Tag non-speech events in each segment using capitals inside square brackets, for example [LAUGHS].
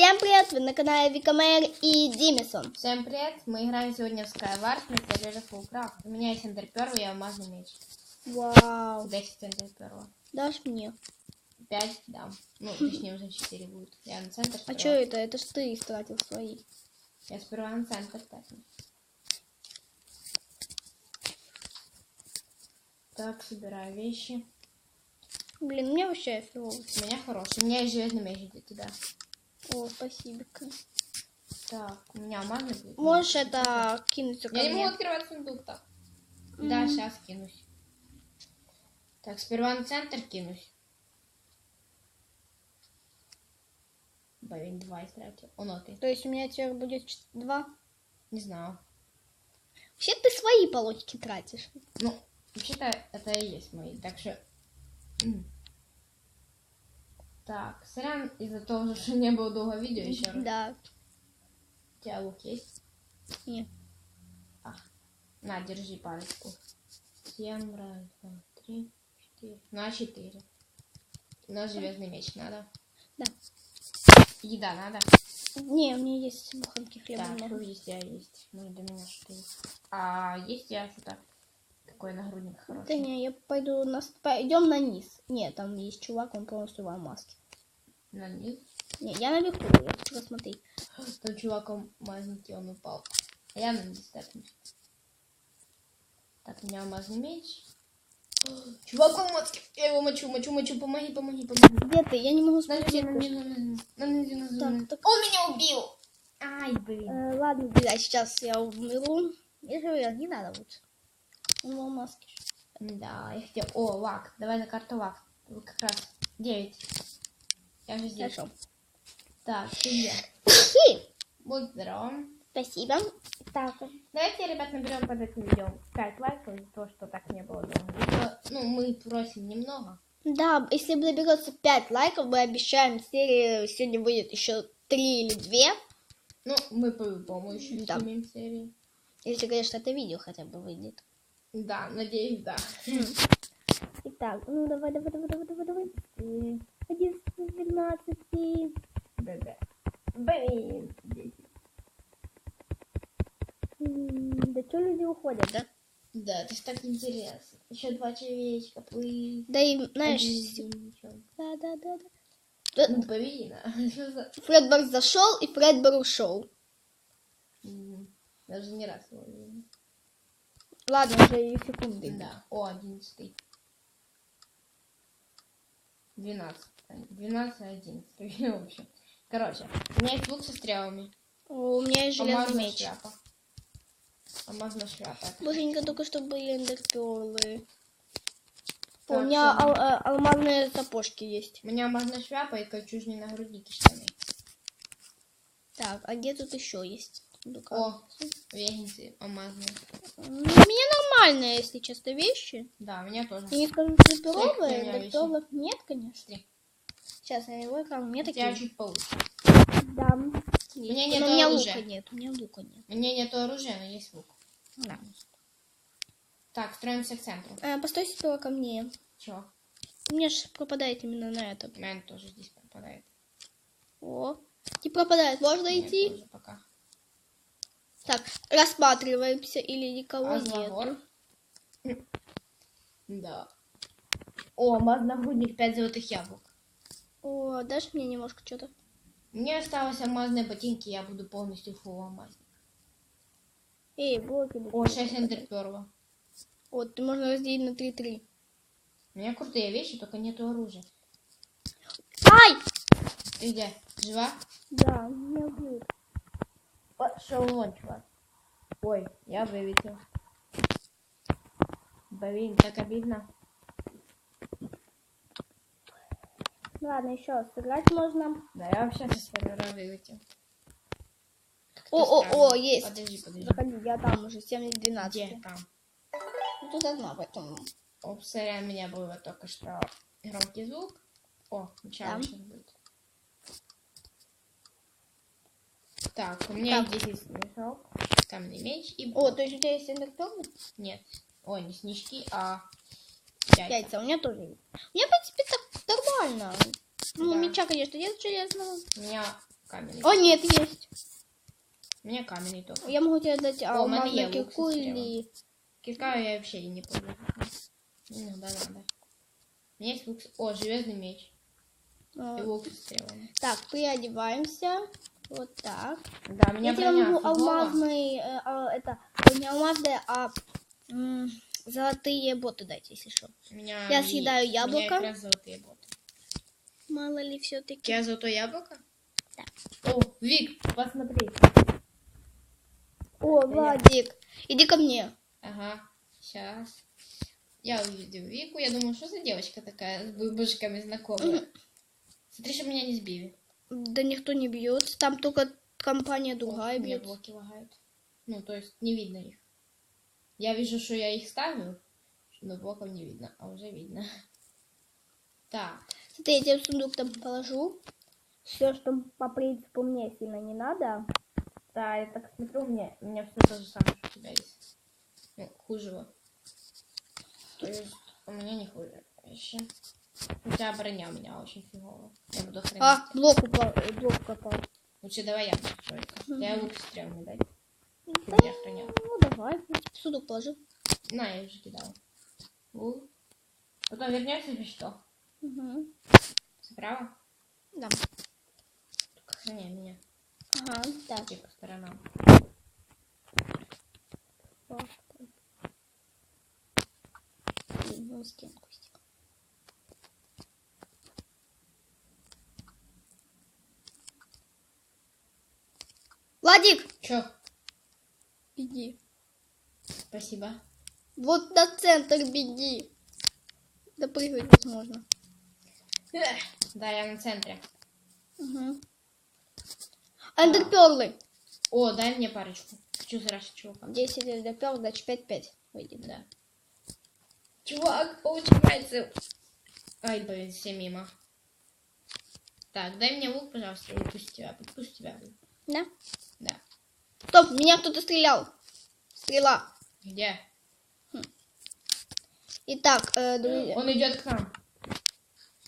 Всем привет! Вы на канале Викамер и Димисон. Всем привет! Мы играем сегодня в Skywars на сервере Fullcraft. У меня есть Эндер первый и алмазный меч. Вау. 10 Эндер первого. Дашь мне? 5 дам. Ну, [LAUGHS] точнее уже 4 будет. Я на центр А что это? Это ж ты истратил свои. Я сперва на центр тапну. Так, собираю вещи. Блин, мне вообще фигово. У меня хороший. У меня есть железный меч для тебя. О, спасибо. Так, у меня алмазный будет. Можешь это кинуть ко Я не могу мне? открывать сундук так. Да, сейчас кинусь. Так, сперва на центр кинусь. Блин, два истратил. Оно ты. То есть у меня теперь будет два? Не знаю. Вообще ты свои полотики тратишь. Ну, вообще-то это и есть мои. Так что... м. Так, сорян из-за того, [LAUGHS] что не было долго видео еще раз. Да. У тебя лук есть? Нет. А, на, держи палочку. Семь, раз, два, три, четыре. На, четыре. На железный меч надо. Да. Еда надо. Не, у меня есть буханки хлеба Так, много. что есть, я есть. Может, для меня что-то есть. А есть я что-то такой нагрудник хороший. Да не, я пойду на... Пойдем на низ. Нет, там есть чувак, он полностью в алмазке. На низ. Не, я наверху, я хочу посмотреть. Там чуваком маленький, он упал. А я на тапнусь. Так, у меня алмазный меч. [GASPS] Чувак в маске. Я его мочу, мочу, мочу. Помоги, помоги, помоги. Где ты? Я не могу низ, на низ, на. Так, так. Он меня убил. Ай, блин. Э, ладно, да, сейчас я умру. Я же не надо лучше. Он в маске. Да, я хотел... О, лак. Давай на карту лак. Как раз 9. Я уже здесь. Хорошо. Так, где? [COUGHS] Будь здоров. Спасибо. Так, Давайте, ребят, наберем под этим видео 5 лайков за то, что так не было видео. Ну, мы просим немного. да, если наберется 5 лайков, мы обещаем, серии сегодня выйдет еще 3 или 2. Ну, мы по-любому еще Да. снимем серии. Если, конечно, это видео хотя бы выйдет. Да, надеюсь, да. Итак, ну давай, давай, давай, давай, давай, давай. Э, 11, 12. Да-да. Блин, дети. Да что люди уходят, да? Да, это ж так интересно. Еще два человечка, плыть. Да и, знаешь, да, да, да, да. Ну, повинна. Что за... [LAUGHS] Фредберг зашел и Фредберг ушел. Даже не раз его видел. Ладно, уже и секунды. Да. О, одиннадцатый. Двенадцать. Двенадцать, одиннадцатый. В общем. Короче, у меня есть лук со стрелами. У меня есть железный Алмазная меч. шляпа. Алмазная шляпа. Быстренько только что были эндерперлы. У Так, меня ал- э, алмазные сапожки есть. У меня алмазная шляпа и кольчужные нагрудники штаны. Так, а где тут еще есть? Ну-ка. О, венцы алмазные. М, У меня нормальные, если честно, вещи. Да, у меня тоже. Я не скажу, что вещей? эндерперлов нет, конечно. Смотри, Сейчас я его экран, у меня такие. чуть получше. Да. У меня нет у меня оружия. лука нет, у меня лука нет. У меня нету оружия, но есть лук. Да. Так, строимся к центру. А, постой сперва ко мне. Чё? У меня же пропадает именно на этом. У меня тоже здесь пропадает. О, не пропадает, можно Нет, идти? тоже. Так, рассматриваемся или никого А нет. Да. О, алмазный нагрудник 5 золотых яблок. О, дашь мне немножко что-то? Мне осталось алмазные ботинки, я буду полностью фул алмазник. Эй, блоки. О, 6 эндерперла. Вот, ты можно разделить на 3-3. У меня крутые вещи, только нету оружия. Ай! Ты где? Жива? Да, меня будет. Пошел вон, чувак. Ой, я вылетел. Блин, так обидно. Ладно, еще раз, сыграть можно. Да, я вообще со сервера вылетел. О, о, о, есть. Подожди, подожди. Заходи, я там уже, 7-12. Где там? Ну, тут одна, поэтому. Оп, сорян, у меня было только что громкий звук. О, начало сейчас будет. Так, у меня Так. есть 10 снежок, каменный меч и... О, то есть у тебя есть эндерперлы? Нет. Ой, не снежки, а яйца. Яйца, у меня тоже есть. У меня, в принципе, так нормально. Ну, Да. меча, конечно, нет железного. У меня каменный. О, нет, есть. У меня каменный только. Я могу тебе дать О, алмазную есть кирку или... Кирка я вообще не помню. Иногда надо. У меня есть лук... с- О, железный меч. а, И лук стрелами. Так, приодеваемся. Вот так. Да, у меня Я тебе могу алмазный... э, а, это, не алмазные, а м, золотые боты дать, если что. Меня Я съедаю У меня яблоко. как раз золотые боты. Мало ли У все-таки. тебя золотое яблоко? Да. О, Вик, посмотри. О, Владик, иди ко мне. Ага, сейчас. Я увидел Вику, я думаю, что за девочка такая с быбышками знакомая. Смотри, чтобы меня не сбили. Да никто не бьется. Там только компания О, другая меня бьется. блоки лагают. Ну, то есть не видно их. Я вижу, что я их ставлю, но блоков не видно, а уже видно. [LAUGHS] Так, Смотри, я тебе в сундук там положу. Все, что по принципу мне сильно не надо. да, я так смотрю, меня, у меня все то же самое, что у тебя есть. Ну, хуже. То есть у меня не хуже. Еще. Тебя броня у меня очень фиговая. Я буду хранить. А, блок упал, э, блок попал. Лучше давай я человека. Я лук стрел не дай. Да, Я хранял. ну давай, сундук положи. На, я уже кидала. У. Потом вернешься или что? Угу. Справа? Да. Только храняй меня. Ага, так. Иди по сторонам. вот. Блин, ну, стенку Владик, Чё? иди. Спасибо. Вот на центр беги. Допрыгать возможно. Эх, Да, я на центре. Угу. Эндерперлы. О, дай мне парочку. Хочу зарашить чувака. 10 эндерперл, значит 5-5 выйдет. Да. Чувак, получается. Ай, блин, все мимо. Так, дай мне лук, пожалуйста, пусть тебя, пусть тебя. Да? Да. Стоп, меня кто-то стрелял. Стрела. Где? Итак, э, друзья. Он идет к нам.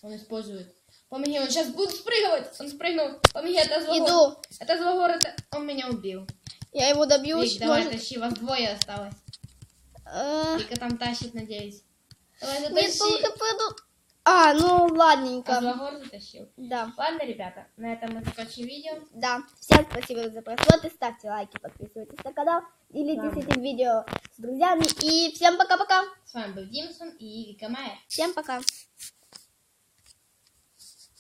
Он использует. Помоги, он сейчас будет спрыгивать. Он спрыгнул. Помоги, это злогор. Иду. Это злогор, это... Он меня убил. Я его добьюсь. Вик, давай, может. тащи, вас двое осталось. Э, Вика там тащит, надеюсь. Давай, Нет, затащи. только пойду. А, ну ладненько. Злогор затащил. Да, Ладно, ребята, на этом мы закончим видео. да. Всем спасибо за просмотр. Ставьте лайки, подписывайтесь на канал. Делитесь Да. этим видео с друзьями. И всем пока-пока. С вами был Димсон и Вика Майер. Всем пока.